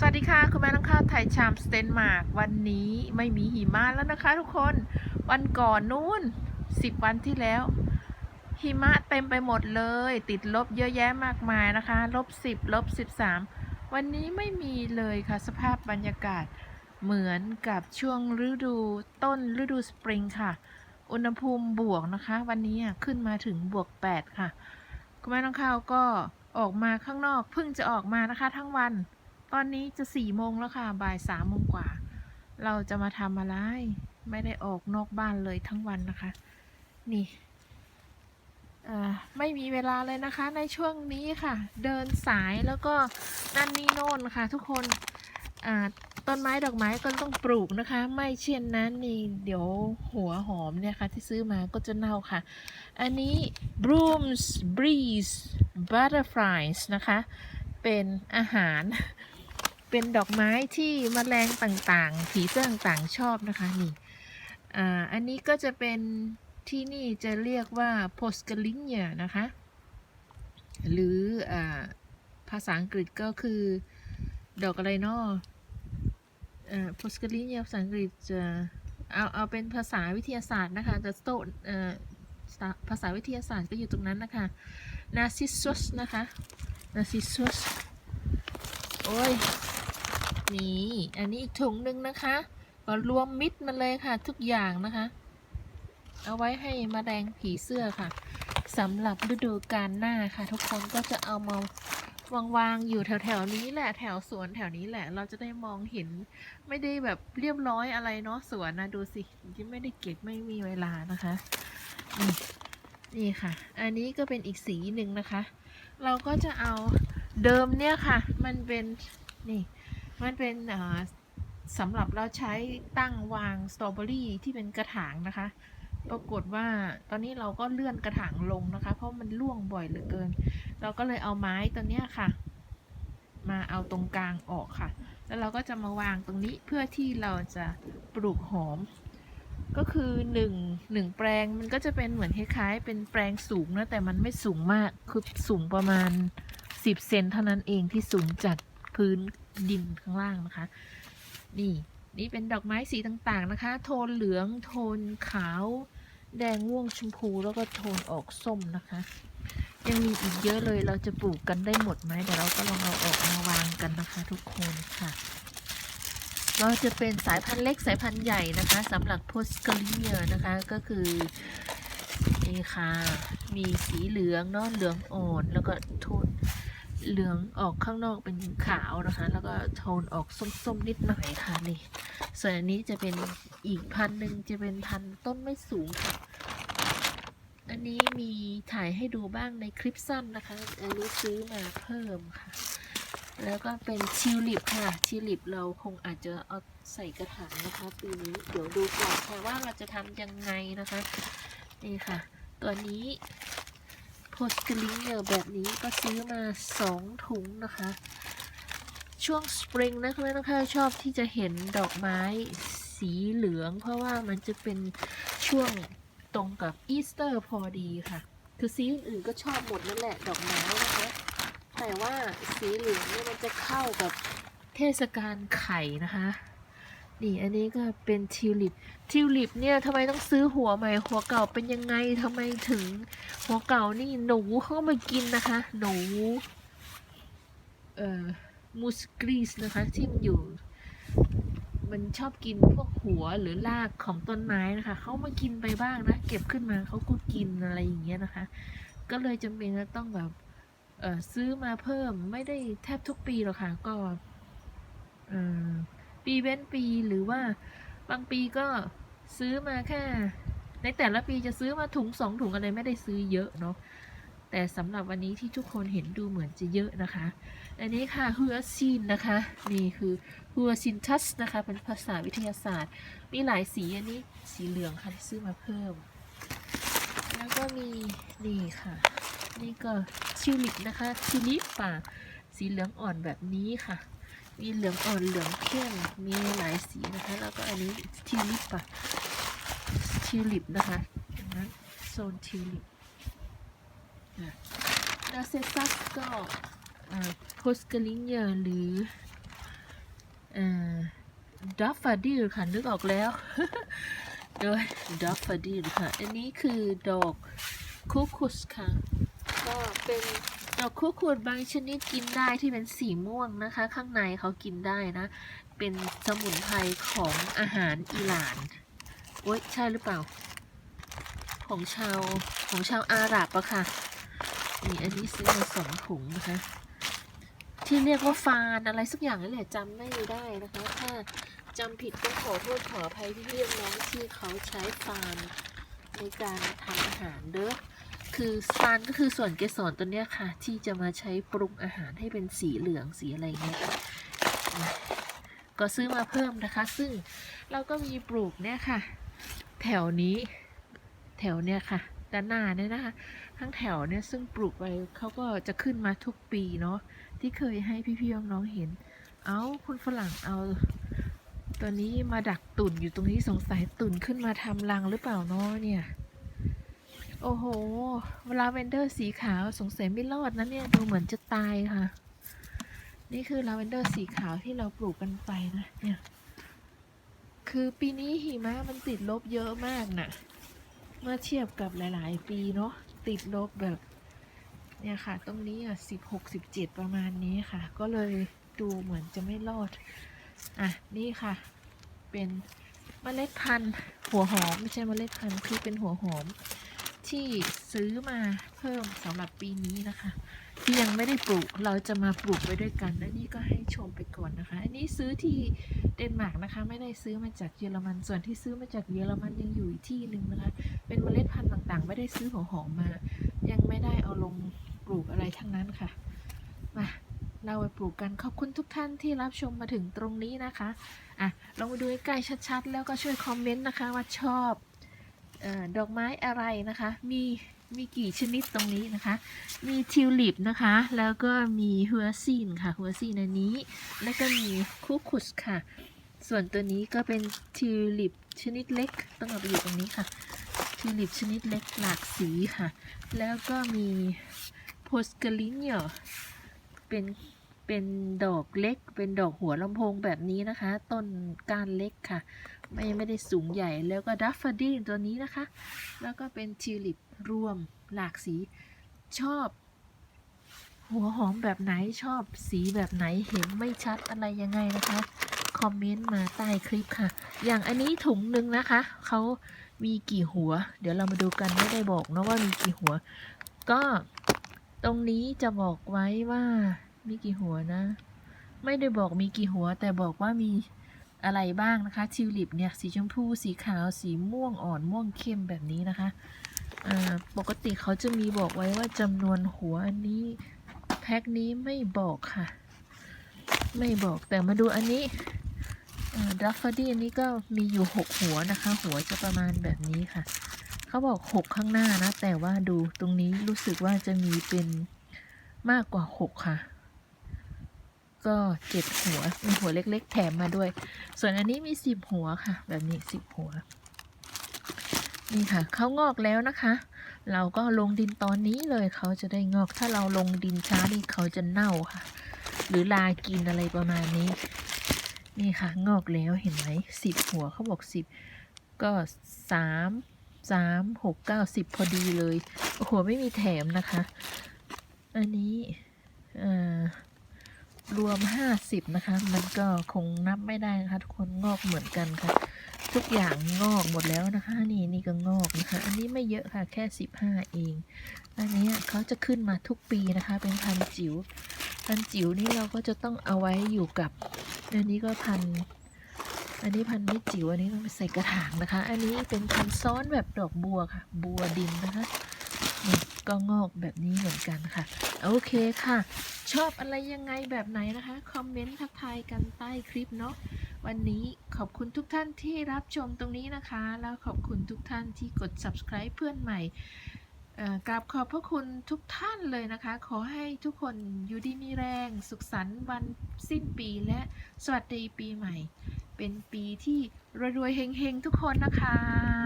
สวัสดีค่ะ คุณแม่น้องข้าวไทยชามสเตนมาร์กวันนี้ไม่มีหิมะแล้วนะคะทุกคนวันก่อนนู้นสิบวันที่แล้ว หิมะเต็มไปหมดเลย ติดลบเยอะแยะมากมายนะคะลบสิบลบสิบสามวันนี้ไม่มีเลยค่ะสภาพบรรยากาศเหมือนกับช่วงฤดูต้นฤดูสปริงค่ะ อุณหภูมิบวกนะคะ วันนี้ขึ้นมาถึงบวก8ค่ะ คุณแม่น้องข้าวก็ออกมาข้างนอกเพิ่งจะออกมานะคะทั้งวัน ตอนนี้จะสี่โมงแล้วค่ะ บ่ายสามโมงกว่า เราจะมาทำอะไร ไม่ได้ออกนอกบ้านเลยทั้งวันนะคะ นี่ไม่มีเวลาเลยนะคะ ในช่วงนี้ค่ะ เดินสายแล้วก็นั่นนี่โน่นค่ะ ทุกคนต้นไม้ดอกไม้ก็ต้องปลูกนะคะ ไม่เช่นนั้นนี่เดี๋ยวหัวหอมเนี่ยค่ะที่ซื้อมาก็จะเน่าค่ะ อันนี้ brooms breeze butterflies นะคะ เป็นอาหาร เป็นดอกไม้ที่มแมลงต่างๆ ผีเสื้อต่างๆชอบนะคะนี่อ่าอันนี้ก็จะเป็นที่นี่จะเรียกว่า p o s c a l i n i a นะคะ หรืออภาษาอังกฤษก็คือดอกอะไรเนาะอ่า p o s c a l i n i a ภาษาอังกฤษจะเอาเอาเป็นภาษาวิทยาศาสตร์นะคะจะโตภาษาวิทยาศาสตร์ก็อยู่ตรงนั้นนะคะ narcissus นะคะ narcissus โอ้ย นี่อันนี้อีกถุงหนึ่งนะคะ ก็รวมมิดมันเลยค่ะ ทุกอย่างนะคะ เอาไว้ให้มแมลงผีเสื้อค่ะสำหรับฤดูกาลหน้าค่ะ ทุกคนก็จะเอามาวางๆอยู่แถวๆนี้แหละแถวสวนแถวนี้แหละ เราจะได้มองเห็นไม่ได้แบบเรียบร้อยอะไรเนาะสวนนะดูสิที่ไม่ได้เก็บไม่มีเวลานะคะนี่ค่ะ อันนี้ก็เป็นอีกสีหนึ่งนะคะ เราก็จะเอาเดิมเนี่ยค่ะ มันเป็นนี่ มันเป็นสำหรับเราใช้ตั้งวางสตรอเบอรี่ที่เป็นกระถางนะคะ ปรากฏว่าตอนนี้เราก็เลื่อนกระถางลงนะคะ เพราะมันร่วงบ่อยเหลือเกิน เราก็เลยเอาไม้ตัวเนี้ยค่ะ มาเอาตรงกลางออกค่ะ แล้วเราก็จะมาวางตรงนี้เพื่อที่เราจะปลูกหอม ก็คือหนึ่งหนึ่งแปลงมันก็จะเป็นเหมือนคล้ายๆ เป็นแปลงสูงนะแต่มันไม่สูงมากคือสูงประมาณ 10เซนเท่านั้นเองที่สูงจาก พื้นดินข้างล่างนะคะ นี่นี่เป็นดอกไม้สีต่างๆนะคะ โทนเหลือง โทนขาว แดงม่วงชมพูแล้วก็โทนออกส้มนะคะ ยังมีอีกเยอะเลยเราจะปลูกกันได้หมดไหมเดี๋ยวเราก็ลองเอาออกมาวางกันนะคะ ทุกคนค่ะก็จะเป็นสายพันธุ์เล็กสายพันธุ์ใหญ่นะคะสำหรับโพสกาลิเนียนะคะก็คือนี่ค่ะ มีสีเหลืองเนาะเหลืองอ่อนแล้วก็โทน เหลืองออกข้างนอกเป็นขาวนะคะ แล้วก็โทนออกส้มๆนิดหน่อยค่ะนี่ ส่วนอันนี้จะเป็นอีกพันธุ์หนึ่งจะเป็นพันธุ์ต้นไม่สูงค่ะ อันนี้มีถ่ายให้ดูบ้างในคลิปสั้นนะคะ อันนี้ซื้อมาเพิ่มค่ะ แล้วก็เป็นทิวลิปค่ะทิวลิปเราคงอาจจะเอาใส่กระถางนะคะปีนี้เดี๋ยวดูก่อนค่ะว่าเราจะทำยังไงนะคะ นี่ค่ะ ตัวนี้ โพสกลิงเนอร์แบบนี้ก็ซื้อมาสองถุงนะคะ ช่วงสปริงนะคุณแม่น้องข้าวชอบที่จะเห็นดอกไม้สีเหลือง เพราะว่ามันจะเป็นช่วงตรงกับอีสเตอร์พอดีค่ะ คือสีอื่นๆก็ชอบหมดนั่นแหละดอกไม้นะคะ แต่ว่าสีเหลืองเนี่ยมันจะเข้ากับเทศกาลไข่นะคะ นี่อันนี้ก็เป็นทิวลิป ทิวลิปเนี่ยทำไมต้องซื้อหัวใหม่ หัวเก่าเป็นยังไงทำไมถึง หัวเก่านี่หนูเข้ามากินนะคะ หนู เอ่อ มูสกรีสนะคะ ที่มันอยู่ มันชอบกินพวกหัวหรือรากของต้นไม้นะคะ เขามากินไปบ้างนะ เก็บขึ้นมาเขาก็กินอะไรอย่างเงี้ยนะคะ ก็เลยจำเป็นจะต้องแบบ เอ่อ ซื้อมาเพิ่มไม่ได้แทบทุกปีหรอกค่ะ ก็ เอ่อ ปีเว้นปีหรือว่าบางปีก็ซื้อมาแค่ ในแต่ละปีจะซื้อมาถุงสองถุงอะไรไม่ได้ซื้อเยอะเนาะแต่สำหรับวันนี้ที่ทุกคนเห็นดูเหมือนจะเยอะนะคะ อันนี้ค่ะฮัวซินนะคะ นี่คือฮัวซินทัสนะคะ เป็นภาษาวิทยาศาสตร์ มีหลายสีอันนี้สีเหลืองค่ะที่ซื้อมาเพิ่ม แล้วก็มีนี่ค่ะ นี่ก็ทิลิปนะคะทิลิปป่าสีเหลืองอ่อนแบบนี้ค่ะ มีเหลืองอ่อนเหลืองเข้มมีหลายสีนะคะ แล้วก็อันนี้ทิวลิปป่ะทิวลิปนะคะนั้นโซนทิวลิปนาเซซัสก็โพสกลิงเยอหรือเอ่อดัฟฟาดิลค่ะ นึกออกแล้ว โดยดัฟฟาดิลค่ะ อันนี้คือดอกคุคุสค่ะ ก็เป็น ดอกคุคุสบางชนิดกินได้ที่เป็นสีม่วงนะคะ ข้างในเขากินได้นะ เป็นสมุนไพรของอาหารอิหร่านโอ๊ยใช่หรือเปล่า ของชาวของชาวอาหรับอะค่ะนี่อันนี้ซื้อมาสองถุงนะคะ ที่เรียกว่าฟานอะไรสักอย่างนั่แหละจำไม่ได้นะคะ ถ้าจำผิดก็ขอโทษขออภัยพี่เรียกน้องที่เขาใช้ฟานในการทำอาหารเด้อ คือฟานก็คือส่วนเกสรตัวเนี้ยค่ะ ที่จะมาใช้ปรุงอาหารให้เป็นสีเหลืองสีอะไรเงี้ยก็ซื้อมาเพิ่มนะคะ ซึ่งเราก็มีปลูกเนี่ยค่ะ แถวนี้แถวเนี้ยค่ะด้านหน้าเนี่ยนะคะทั้งแถวเนี่ยซึ่งปลูกไว้เขาก็จะขึ้นมาทุกปีเนาะที่เคยให้พี่ๆน้องๆเห็น เอาคุณฝรั่งเอาตัวนี้มาดักตุ่นอยู่ตรงนี้สงสัยตุ่นขึ้นมาทำรังหรือเปล่าเนาะเนี่ย โอ้โหลาเวนเดอร์สีขาวสงสัยไม่รอดนะเนี่ย ดูเหมือนจะตายค่ะ นี่คือลาเวนเดอร์สีขาวที่เราปลูกกันไปนะเนี่ย คือปีนี้หิมะมันติดลบเยอะมากนะเมื่อเทียบกับหลาย ๆ ปีเนาะ ติดลบแบบเนี่ยค่ะ ตรงนี้อะสิบหกสิบเจ็ดประมาณนี้ค่ะ ก็เลยดูเหมือนจะไม่รอด อะ นี่ค่ะ เป็นเมล็ดพันธุ์หัวหอม ไม่ใช่เมล็ดพันธุ์คือเป็นหัวหอม ที่ซื้อมาเพิ่มสำหรับปีนี้นะคะ ที่ยังไม่ได้ปลูกเราจะมาปลูกไว้ด้วยกันและนี่ก็ให้ชมไปก่อนนะคะ อันนี้ซื้อที่เดนมาร์กนะคะ ไม่ได้ซื้อมาจากเยอรมัน ส่วนที่ซื้อมาจากเยอรมันยังอยู่อีกที่หนึ่งนะคะ เป็นเมล็ดพันธุ์ต่างๆ ไม่ได้ซื้อหัวหอมมา ยังไม่ได้เอาลงปลูกอะไรทั้งนั้นค่ะมาเราไปปลูกกันขอบคุณทุกท่านที่รับชมมาถึงตรงนี้นะคะอะลองมาดูใกล้ๆชัดๆ แล้วก็ช่วยคอมเมนต์นะคะว่าชอบ ดอกไม้อะไรนะคะ มีมีกี่ชนิดตรงนี้นะคะ มีทิวลิปนะคะ แล้วก็มีฮัวซีนค่ะฮัวซีนอันนี้ แล้วก็มีคูคุสค่ะ ส่วนตัวนี้ก็เป็นทิวลิปชนิดเล็ก ต้องเอาไปอยู่ตรงนี้ค่ะ ทิวลิปชนิดเล็กหลากสีค่ะ แล้วก็มีโพสกลิเนียเป็นเป็นดอกเล็ก เป็นดอกหัวลำโพงแบบนี้นะคะ ต้นก้านเล็กค่ะ ไม่ไม่ได้สูงใหญ่แล้วก็ดัฟฟาดีตัวนี้นะคะ แล้วก็เป็นทิวลิปรวมหลากสีชอบ หัวหอมแบบไหนชอบสีแบบไหนเห็นไม่ชัดอะไรยังไงนะคะ คอมเมนต์มาใต้คลิปค่ะ อย่างอันนี้ถุงหนึ่งนะคะ เขามีกี่หัว เดี๋ยวเรามาดูกันไม่ได้บอกนะว่ามีกี่หัว ก็ตรงนี้จะบอกไว้ว่ามีกี่หัวนะ ไม่ได้บอกมีกี่หัวแต่บอกว่ามี อะไรบ้างนะคะทิวลิปเนี่ยสีชมพูสีขาวสีม่วงอ่อนม่วงเข้มแบบนี้นะคะปกติเขาจะมีบอกไว้ว่าจำนวนหัวอันนี้แพ็คนี้ไม่บอกค่ะ ไม่บอกแต่มาดูอันนี้ดัฟฟาดี้อันนี้ก็มีอยู่หกหัวนะคะ หัวจะประมาณแบบนี้ค่ะ เขาบอกหกข้างหน้านะ แต่ว่าดูตรงนี้รู้สึกว่าจะมีเป็นมากกว่าหกค่ะ ก็เจ็ดหัวมีหัวเล็ก ๆ แถมมาด้วย ส่วนอันนี้มีสิบหัวค่ะ แบบนี้สิบหัว นี่ค่ะเขางอกแล้วนะคะ เราก็ลงดินตอนนี้เลยเขาจะได้งอก ถ้าเราลงดินช้านี่เขาจะเน่าค่ะ หรือลากินอะไรประมาณนี้ นี่ค่ะ งอกแล้วเห็นไหมสิบหัวเขาบอกสิบก็สามสามหกเก้าสิบพอดีเลย โอ้โห ไม่มีแถมนะคะ อันนี้ เอ่อ รวมห้าสิบนะคะ มันก็คงนับไม่ได้นะคะทุกคนงอกเหมือนกันค่ะ ทุกอย่างงอกหมดแล้วนะคะ นี่นี่ก็งอกนะคะ อันนี้ไม่เยอะค่ะแค่สิบห้าเอง อันนี้เขาจะขึ้นมาทุกปีนะคะ เป็นพันจิ๋วพันจิ๋วนี่เราก็จะต้องเอาไว้อยู่กับ อันนี้ก็พันอันนี้พันไม่จิ๋วอันนี้ต้องไปใส่กระถางนะคะ อันนี้เป็นพันซ้อนแบบดอกบัวค่ะ บัวดินนะคะนี่ ก็งอกแบบนี้เหมือนกันค่ะ โอเคค่ะ ชอบอะไรยังไงแบบไหนนะคะ คอมเมนต์ทักทายกันใต้คลิปเนาะวันนี้ขอบคุณทุกท่านที่รับชมตรงนี้นะคะ แล้วขอบคุณทุกท่านที่กด subscribe เพื่อนใหม่กราบขอบพระคุณทุกท่านเลยนะคะ ขอให้ทุกคนอยู่ดีมีแรง สุขสันต์วันสิ้นปีและสวัสดีปีใหม่ เป็นปีที่รวยๆเฮงๆทุกคนนะคะ